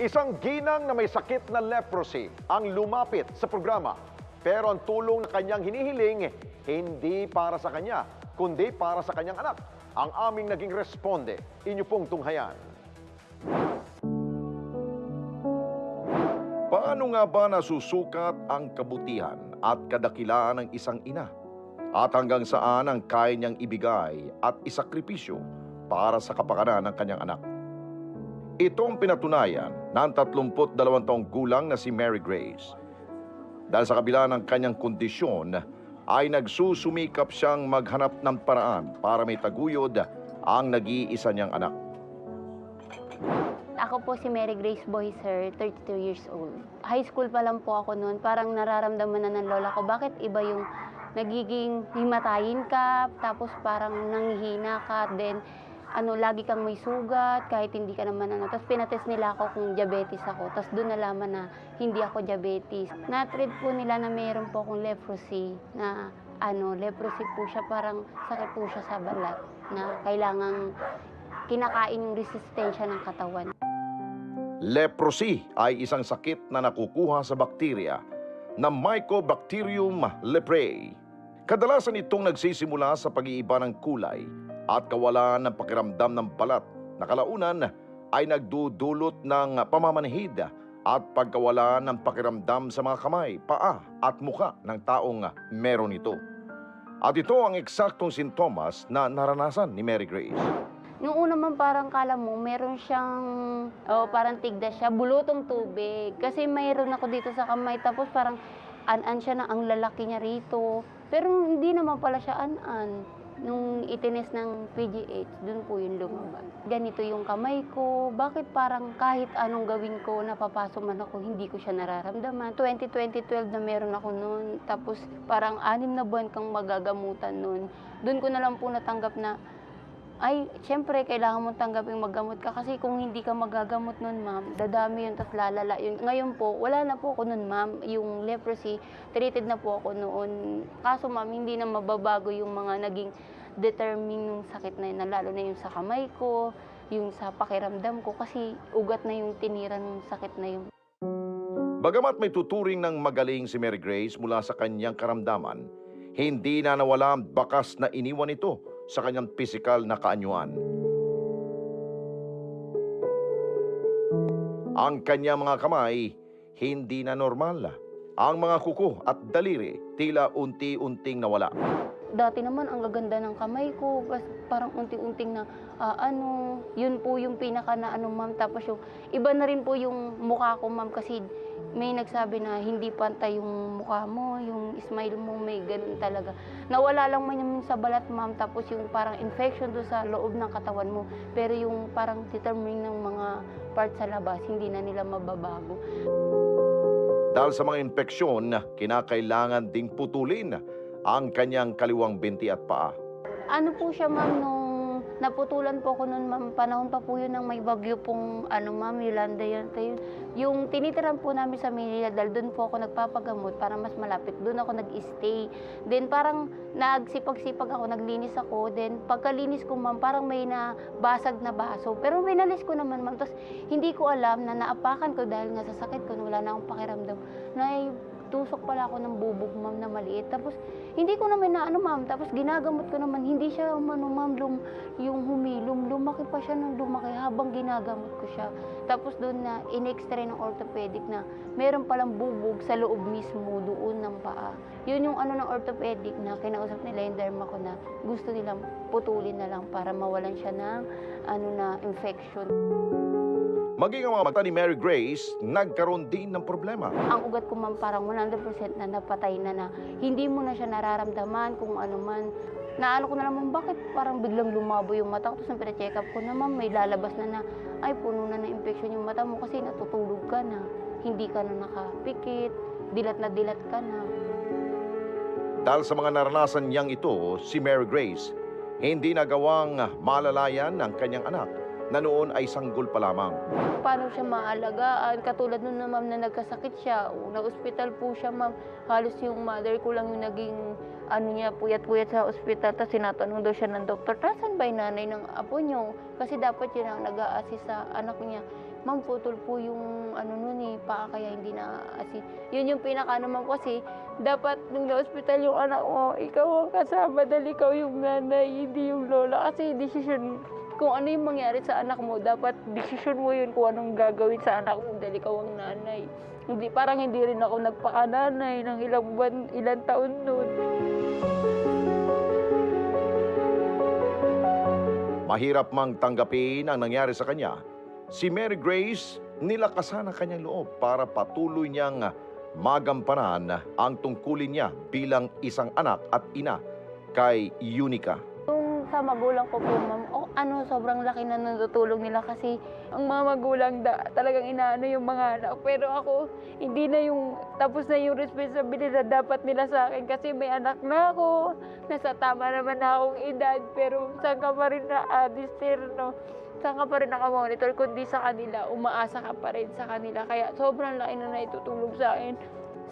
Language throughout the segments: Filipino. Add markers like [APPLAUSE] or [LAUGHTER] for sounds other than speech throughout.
Isang ginang na may sakit na leprosy ang lumapit sa programa. Pero ang tulong na kanyang hinihiling, hindi para sa kanya, kundi para sa kanyang anak. Ang aming naging responde, inyo pong tunghayan. Paano nga ba nasusukat ang kabutihan at kadakilaan ng isang ina? At hanggang saan ang kaya niyang ibigay at isakripisyo para sa kapakanan ng kanyang anak? Ito ang pinatunayan ng 32 taong gulang na si Mary Grace. Dahil sa kabila ng kanyang kondisyon, ay nagsusumikap siyang maghanap ng paraan para may taguyod ang nag-iisa niyang anak. Ako po si Mary Grace Boy, sir, 32 years old. High school pa lang po ako noon, parang nararamdaman na ng lola ko, bakit iba yung nagiging himatayin ka, tapos parang nanghihina ka, then ano, lagi kang may sugat, kahit hindi ka naman ano. Tapos pinatest nila ako kung diabetes ako. Tapos doon nalaman na hindi ako diabetes. Na-treat po nila na mayroon po akong leprosy na ano, leprosy po siya, parang sakit po siya sa balat na kailangang kinakain yung resistensya ng katawan. Leprosy ay isang sakit na nakukuha sa bakterya na Mycobacterium leprae. Kadalasan itong nagsisimula sa pag-iiba ng kulay at kawalan ng pakiramdam ng balat na kalaunan ay nagdudulot ng pamamanhid at pagkawala ng pakiramdam sa mga kamay, paa at muka ng taong meron ito. At ito ang eksaktong sintomas na naranasan ni Mary Grace. Nung una man parang kala mo, meron siyang, oh, parang tigda siya, bulutong tubig. Kasi mayroon ako dito sa kamay, tapos parang an-an siya na ang lalaki niya rito. Pero hindi naman pala siya an-an. Nung itines ng PGH, dun po yung lumabas. Ganito yung kamay ko, bakit parang kahit anong gawin ko, napapasok man ako, hindi ko siya nararamdaman. 2020-12 na meron ako noon, tapos parang anim na buwan kang magagamutan noon. Doon ko na lang po natanggap na ay, syempre, kailangan mong tanggapin maggamot ka kasi kung hindi ka magagamot nun, ma'am, dadami yun, tapos lalala yun. Ngayon po, wala na po ako nun, ma'am. Yung leprosy, treated na po ako noon. Kaso, ma'am, hindi na mababago yung mga naging determine yung sakit na yun, lalo na yung sa kamay ko, yung sa pakiramdam ko, kasi ugat na yung tinira ng sakit na yun. Bagamat may tuturing ng magaling si Mary Grace mula sa kanyang karamdaman, hindi na nawala ang bakas na iniwan ito sa kanyang pisikal na kaanyuan. Ang kanyang mga kamay, hindi na normal. Ang mga kuko at daliri, tila unti-unting nawala. Dati naman ang gaganda ng kamay ko, parang unti-unting na ah, ano, yun po yung pinaka na ano ma'am. Tapos yung iba na rin po yung mukha ko ma'am kasi may nagsabi na hindi pantay yung mukha mo, yung smile mo may ganun talaga. Nawala lang man yung sa balat ma'am tapos yung parang infection do sa loob ng katawan mo. Pero yung parang determining ng mga parts sa labas, hindi na nila mababago. Dahil sa mga impeksyon, kinakailangan ding putulin ang kanyang kaliwang binti at paa. Ano po siya ma'am nung naputulan po ako noon ma'am, panahon pa po yun ng may bagyo pong ano ma'am, Yolanda yan. yun. Yung tinitiran po namin sa Manila dahil doon po ako nagpapagamot para mas malapit. Doon ako nag-stay. Then parang nagsipag-sipag ako, naglinis ako. Then pagkalinis ko ma'am, parang may nabasag na baso. Pero minalis ko naman ma'am. Tapos hindi ko alam na naapakan ko dahil nga sa sakit ko, wala na akong pakiramdam. Na tusok pala ako ng bubog ma'am na maliit. Tapos hindi ko naman na ano ma'am, tapos ginagamot ko naman, hindi siya ano ma'am, lum, yung humilom, lumaki pa siya ng lumaki habang ginagamot ko siya. Tapos doon na in-x-ray ng orthopedic na meron palang bubog sa loob mismo doon ng paa. Yun yung ano ng orthopedic na kinausap nila yung derma ko na gusto nilang putulin na lang para mawalan siya ng ano na infection. Maging ang mga mata ni Mary Grace, nagkaroon din ng problema. ang ugat ko man parang 100% na napatay na na hindi mo na siya nararamdaman kung ano man. Naano ko na naman, bakit parang biglang lumabo yung mata ko. Tapos nang check up ko naman, may lalabas na na, ay puno na ng infection yung mata mo kasi natutulog ka na. Hindi ka na nakapikit, dilat na dilat ka na. Dahil sa mga naranasan niyang ito, si Mary Grace, hindi nagawang malalayan ang kanyang anak na noon ay sanggol pa lamang. Paano siya maalagaan? Katulad nun na ma'am na nagkasakit siya, na-hospital po siya ma'am. Halos yung mother ko lang yung naging ano niya, puyat-puyat sa ospital. Tapos sinatanong daw siya ng doktor, tasan ba yung nanay ng apo niyo? Kasi dapat yun ang nag-a-assist sa anak niya. ma'am, putol po yung ano nun eh, paa kaya hindi na asin. Yun yung pinaka ano ma'am kasi, dapat nung na-hospital yung anak mo, ikaw ang kasama dahil ikaw yung nanay, hindi yung lola. Kasi desisyon, kung ano yung mangyari sa anak mo, dapat desisyon mo yun kung anong gagawin sa anak mo dahil ikaw ang nanay. Hindi, parang hindi rin ako nagpakananay ng ilang buwan, ilang taon nun. Mahirap mang tanggapin ang nangyari sa kanya, si Mary Grace nilakasan ang kanyang loob para patuloy niyang magampanan ang tungkulin niya bilang isang anak at ina kay Unica. Sa magulang ko po, ma'am, oh, ano, sobrang laki na natutulong nila kasi ang mga magulang da, talagang inaano yung mga anak. Pero ako, hindi na yung, tapos na yung responsibilidad dapat nila sa akin kasi may anak na ako, nasa tama naman na akong edad, pero saan ka pa rin na no? Saan ka pa rin nakamonitor, kundi sa kanila, umaasa ka pa rin sa kanila. Kaya sobrang laki na naitutulong sa akin.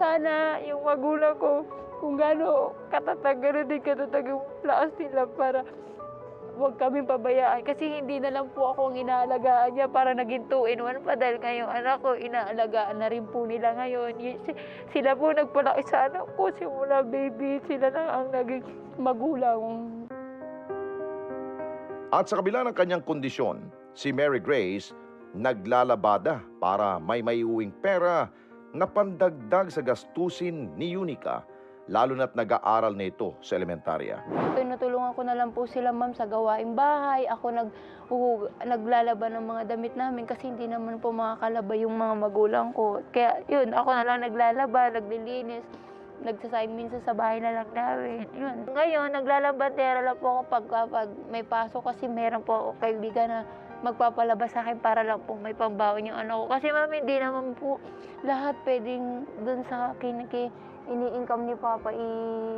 Sana yung magulang ko, kung gaano katatag, gano'n din katatag yung lakas nila para huwag kami pabayaan. Kasi hindi na lang po ako ang inaalagaan niya para naging 2 in 1 pa dahil ngayong anak ko, inaalagaan na rin po nila ngayon. Sila po nagpalaki sa anak ko, simula baby, sila na ang naging magulang. At sa kabila ng kanyang kondisyon, si Mary Grace naglalabada para may maiuwing pera na pandagdag sa gastusin ni Unica, lalo na't nag-aaral na ito sa elementarya. Tinutulungan ko na lang po sila ma'am sa gawaing bahay. Ako nag, uh, naglalaban ng mga damit namin kasi hindi naman po makakalaba yung mga magulang ko. Kaya yun, ako na lang naglalaba, naglilinis, nagsasign minsan sa bahay na lang namin. Yun. Ngayon, naglalabandera lang po ako pag, pag may pasok kasi meron po ako kaibigan na magpapalabas sa akin para lang po may pambaon yung anak ko. Kasi ma'am, hindi naman po lahat pwedeng dun sa akin kay ini-income ni Papa, i,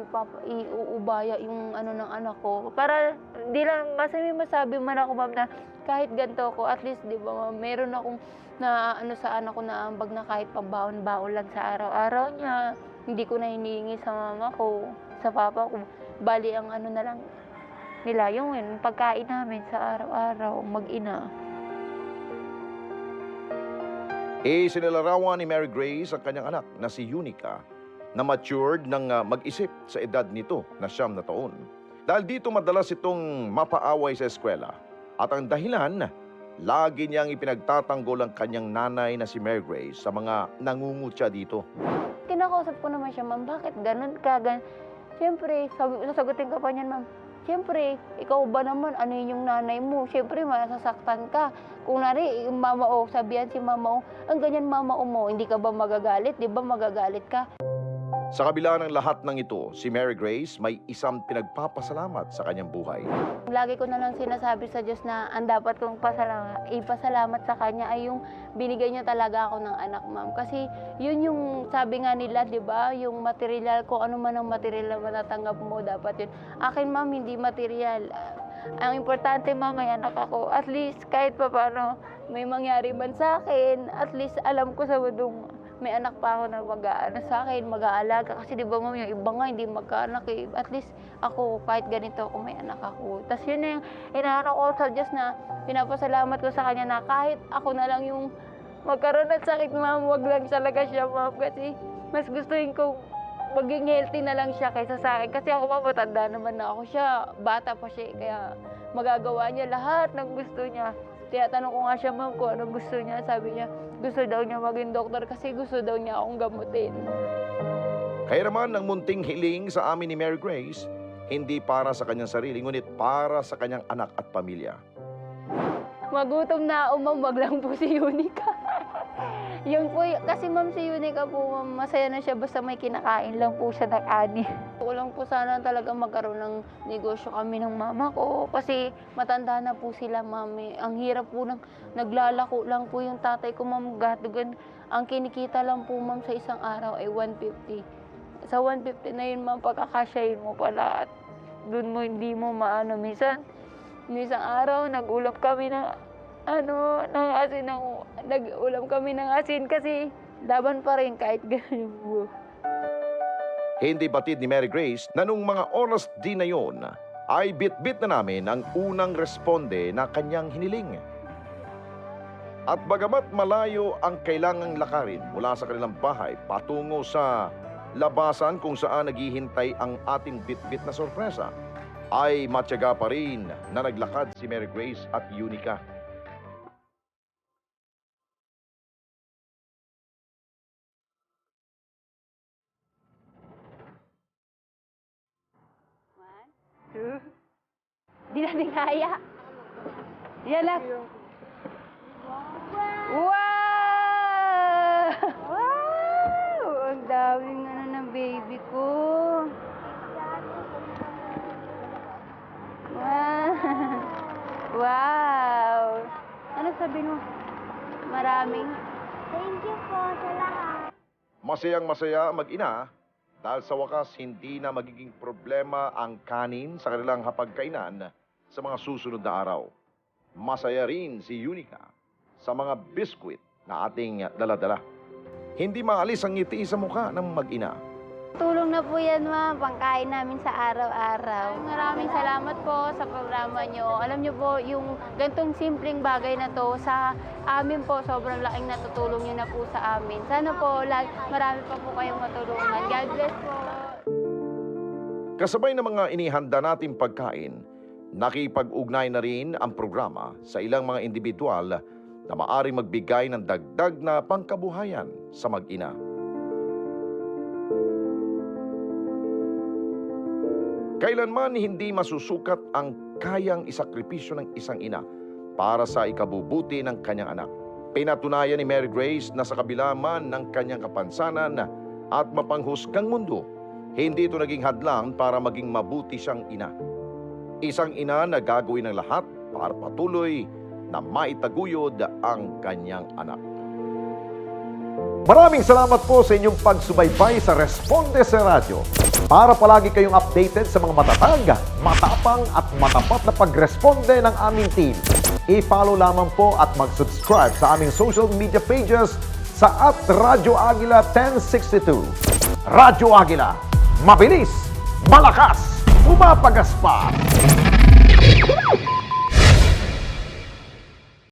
Papa, iuubaya yung ano ng anak ko. Para, di lang, kasi may masabi man ako, ma'am, na kahit ganito ako, at least, di ba, ma'am, meron akong na ano sa anak ko na ambag na kahit pambaon-baon lang sa araw-araw niya. Hindi ko na hinihingi sa mama ko, sa papa ko. Bali, ang ano na lang nila, yung yun, pagkain namin sa araw-araw, mag-ina. E sinilarawan ni Mary Grace ang kanyang anak na si Unica na matured ng ah, mag-isip sa edad nito na siyam na taon. Dahil dito madalas itong mapaaway sa eskwela. At ang dahilan, lagi niyang ipinagtatanggol ang kanyang nanay na si Mary Grace sa mga nangungutya dito. kinakausap ko naman siya, ma'am, bakit ganun ka? Gan Siyempre, sabi, sasagutin ka pa niyan, ma'am. Siyempre, ikaw ba naman, ano yun yung nanay mo? Siyempre, masasaktan ka. Kung nari, mama o, sabihan si mama o, ang ganyan mama o mo, hindi ka ba magagalit? Di ba magagalit ka? Sa kabila ng lahat ng ito, si Mary Grace may isang pinagpapasalamat sa kanyang buhay. Lagi ko na lang sinasabi sa Diyos na ang dapat kong pasalamat, ipasalamat sa Kanya ay yung binigay niya talaga ako ng anak, ma'am. Kasi yun yung sabi nga nila, di ba? Yung material, kung ano man ang material na matatanggap mo, dapat yun. Akin, ma'am, hindi material. Ang importante, ma'am, may anak ako. At least, kahit pa paano, may mangyari man sa akin, at least alam ko sa mundong may anak pa ako na mag-aano sa akin, mag-aalaga. Kasi di ba ma'am, yung iba nga hindi magkaanak eh. At least ako, kahit ganito ako, may anak ako. Tapos yun na yung inaano ko sa Diyos na pinapasalamat ko sa Kanya na kahit ako na lang yung magkaroon ng sakit, ma'am, wag lang talaga siya, ma'am. Kasi mas gustuin ko maging healthy na lang siya kaysa sa akin. Kasi ako, ma'am, matanda naman na ako siya. Bata pa siya, eh, kaya magagawa niya lahat ng gusto niya. Kaya tanong ko nga siya, ma'am, kung anong gusto niya. Sabi niya, gusto daw niya maging doktor kasi gusto daw niya akong gamutin. Kaya naman ang munting hiling sa amin ni Mary Grace, hindi para sa kanyang sarili, ngunit para sa kanyang anak at pamilya. Magutom na ako, ma'am, wag lang po si Unica. Yun po, kasi ma'am si Unica po, masaya na siya basta may kinakain lang po siya ng ani. [LAUGHS] Gusto ko lang po sana talaga magkaroon ng negosyo kami ng mama ko kasi matanda na po sila, ma'am. eh. Ang hirap po ng naglalako lang po yung tatay ko, ma'am. Gatugan. Ang kinikita lang po, ma'am, sa isang araw ay 150. Sa 150 na yun, ma'am, pagkakasyahin mo pala at doon mo hindi mo maano. Minsan, Isang araw, nag-ulam kami ng, ano, ng asin, ng, nag-ulam kami ng asin kasi laban pa rin kahit [LAUGHS] yung buhay. Hindi batid ni Mary Grace na nung mga oras din na yon ay bit-bit na namin ang unang responde na kanyang hiniling. At bagamat malayo ang kailangang lakarin mula sa kanilang bahay patungo sa labasan kung saan naghihintay ang ating bitbit na sorpresa, ay matyaga pa rin na naglakad si Mary Grace at Unica. Di natin kaya. Yan lang. Wow! Wow! Ang daming ano ng baby ko. Wow! Wow! Ano sabi mo? Maraming. Thank you po sa lahat. Masayang masaya ang mag-ina dahil sa wakas hindi na magiging problema ang kanin sa kanilang hapagkainan sa mga susunod na araw. Masaya rin si Unica sa mga biskwit na ating daladala. Hindi maalis ang ngiti sa mukha ng mag-ina. Tulong na po yan, ma'am. Pangkain namin sa araw-araw. Maraming salamat po sa programa nyo. Alam nyo po, yung gantong simpleng bagay na to, sa amin po, sobrang laking natutulong nyo na po sa amin. Sana po, lag, marami pa po kayong matulungan. God bless po. Kasabay ng mga inihanda nating pagkain, nakipag-ugnay na rin ang programa sa ilang mga individual na maaring magbigay ng dagdag na pangkabuhayan sa mag-ina. Kailanman hindi masusukat ang kayang isakripisyo ng isang ina para sa ikabubuti ng kanyang anak. Pinatunayan ni Mary Grace na sa kabila man ng kanyang kapansanan at mapanghusgang mundo, hindi ito naging hadlang para maging mabuti siyang ina. Isang ina na gagawin ng lahat para patuloy na maitaguyod ang kanyang anak. Maraming salamat po sa inyong pagsubaybay sa Responde sa Radyo. Para palagi kayong updated sa mga matatag, matapang at matapat na pagresponde ng aming team, i-follow lamang po at mag-subscribe sa aming social media pages sa at Radyo Agila 1062. Radyo Agila, mabilis, malakas, umapagas pa.